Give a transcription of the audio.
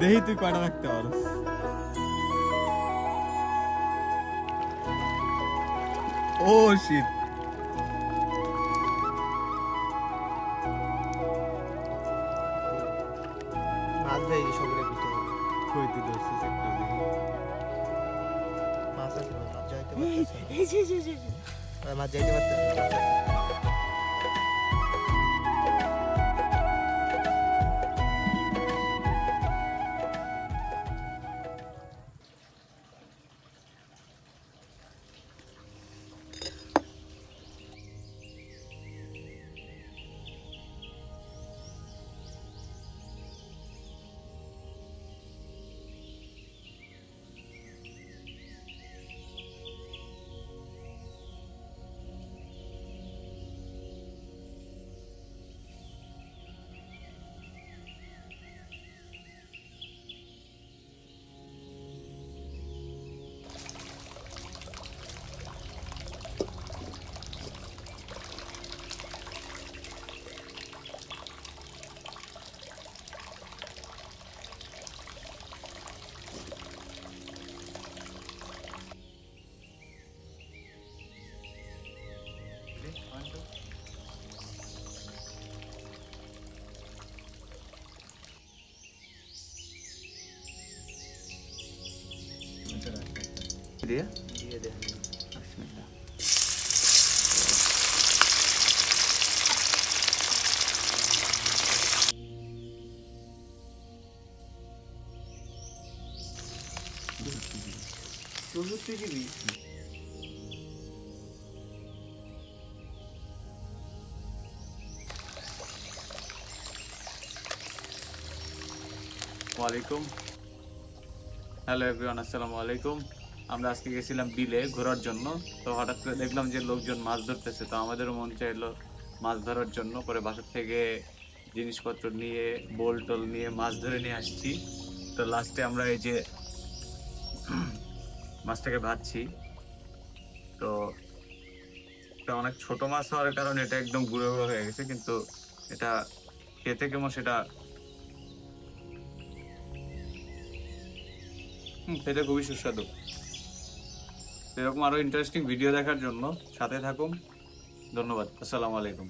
দেখি তুই কয়টা রাখতে পারস ও শিট মাছ যে সবরে ভিতরে। কই তুই ধরছিস একটা দেখি মাছ আছে না, মাছ যাইতে পারতেছে মাছ যাইতে পারতেছে দিয়ে? দিয়ে দে। চৌষট্টি জিবি ওয়ালাইকুম। হ্যালো এভরিওয়ান আসসালামু আলাইকুম। আমরা আজকে গেছিলাম বিলে ঘোরার জন্য, তো হঠাৎ করে দেখলাম যে লোকজন মাছ ধরতেছে, তো আমাদেরও মন চাইলো মাছ ধরার জন্য। পরে বাসার থেকে জিনিসপত্র নিয়ে, বোল টোল নিয়ে মাছ ধরে নিয়ে আসছি। তো লাস্টে আমরা এই যে মাছটাকে ভাজছি। তো এটা অনেক ছোট মাছ হওয়ার কারণে এটা একদম গুঁড়ো গুঁড়ো হয়ে গেছে, কিন্তু এটা খেতে কেমন সেটা খেতে খুবই সুস্বাদু। এরকম আরও ইন্টারেস্টিং ভিডিও দেখার জন্য সাথে থাকুন। ধন্যবাদ। আসসালামু আলাইকুম।